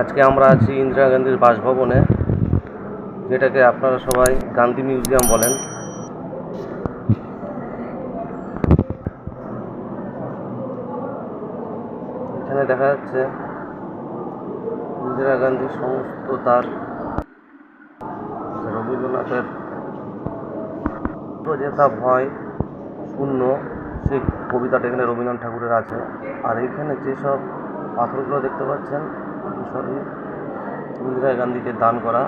আজকে আমরা আছি ইন্দিরা গান্ধীর বাসভবনে, যেটাকে আপনারা সবাই গান্ধী মিউজিয়াম বলেন। এখানে দেখা যাচ্ছে ইন্দিরা গান্ধীর সমস্ত তার রবীন্দ্রনাথের যেটা ভয়, শূন্য সেই কবিতাটা এখানে রবীন্দ্রনাথ ঠাকুরের আছে। আর এখানে যেসব পাথরগুলো দেখতে পাচ্ছেন সবই ইন্দিরা গান্ধীকে দান করা।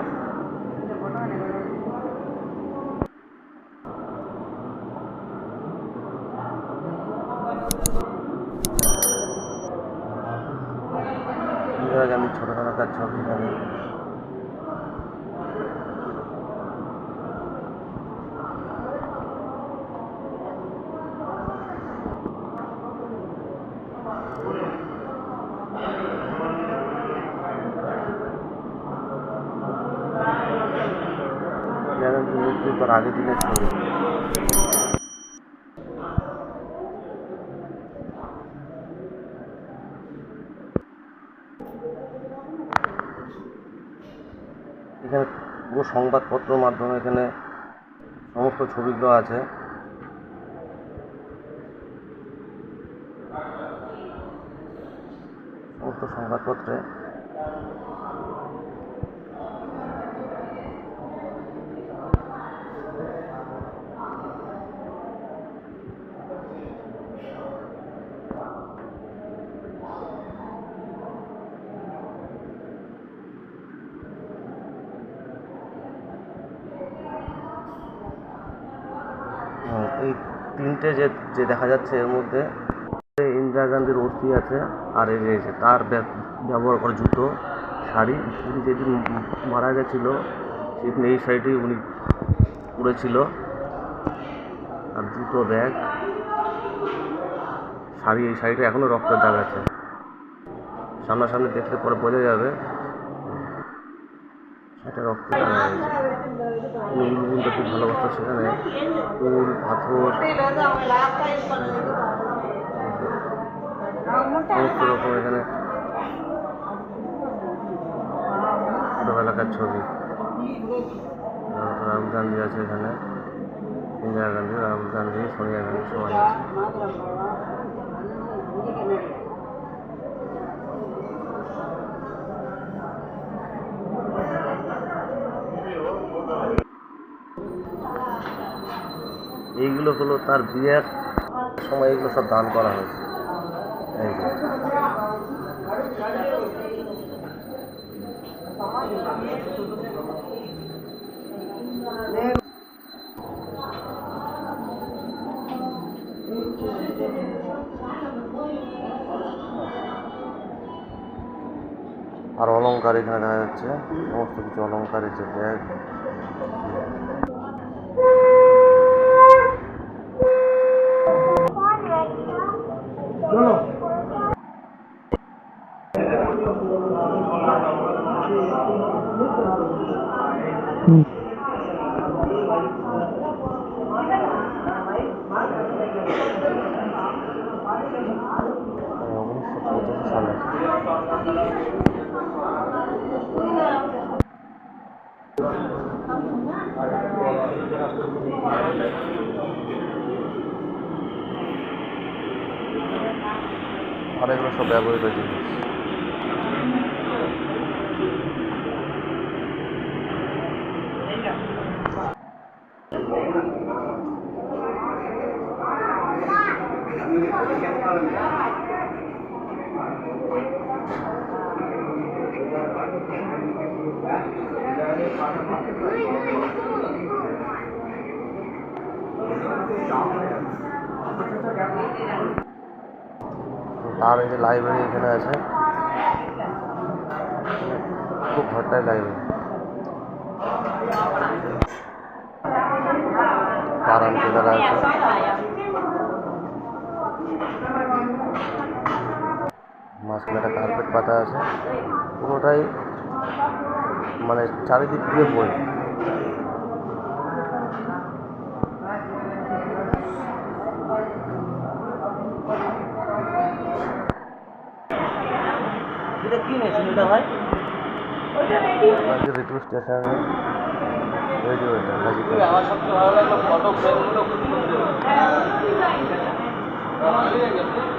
ইন্দিরা গান্ধীর ছোটোখাটো কাজ ছবি এখানে ইন্দিরা পর আগের দিনের ছবি এখানে পুরো সংবাদপত্র মাধ্যমে এখানে সমস্ত ছবিগুলো আছে। সমস্ত সংবাদপত্রে এই তিনটে যে যে দেখা যাচ্ছে এর মধ্যে ইন্দিরা গান্ধীর অস্থি আছে, আর এই যে তার ব্য- ব্যবহার করা জুতো, শাড়ি উনি যেদিন মারা গেছিল, সেদিন এই শাড়িটি উনি পরেছিল। আর জুতো, ব্যাগ, শাড়ি, এই শাড়িটা এখনও রক্তের দাগ আছে। সামনাসামনি দেখলে পরে বোঝা যাবে সেটা রক্ত আছে উনি খুব ভালোবাসতো সেখানে। উল পাথর, সমস্ত রকম এখানে। ছোটোবেলাকার ছবি। রাহুল গান্ধী আছে এখানে। ইন্দিরা গান্ধী রাহুল গান্ধী, সোনিয়া গান্ধী, সবাই আছে। এইগুলো হলো তার বিয়ের সময়, এগুলো সব দান করা হয়েছে। আর অলংকার এখানে দেখা যাচ্ছে। সমস্ত কিছু অলংকারের যে ব্যাগ। উনিশশো পঁচাশি সালে আর এগুলো সব ব্যবহৃত জিনিস। আর এই যে লাইব্রেরি এখানে আছে। খুব ভরটাই লাইব্রেরি কারাম কেদারা আছে। মাঝখানে একটা কার্পেট পাতা আছে। পুরোটাই মানে চারিদিক দিয়ে বই এটা কি মেশিন এটা ভাই? রেডিও স্টেশন রেডিও এটা গাজীপুর আমার সবচেয়ে ভালো লাগল ফটো ফ্রেমগুলো আমরা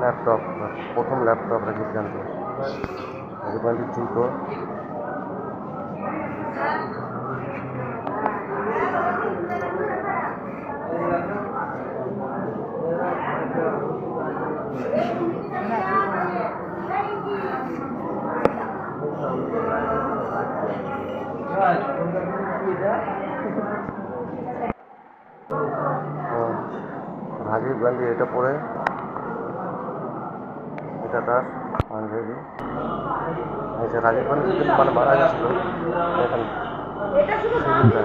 ল্যাপটপ প্রথম ল্যাপটপ রাজীব গান্ধী রাজীব গান্ধীর জুতো ও, গান্ধী এটা পরে। এটা তার পাঞ্জাবি এই যে রাজীব গান্ধী মানে মারা গেছিল দেখেন সিলিন্ডার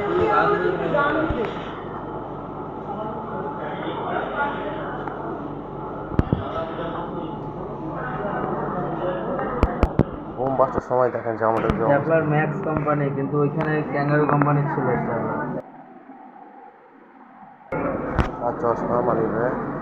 বোম বাস্টার সময় দেখেন যে আমাদের যে ম্যাক্স কোম্পানি কিন্তু ওইখানে ক্যাঙ্গারু কোম্পানি ছিল স্ট্যাপলার আর চশমা মানি ব্যাগ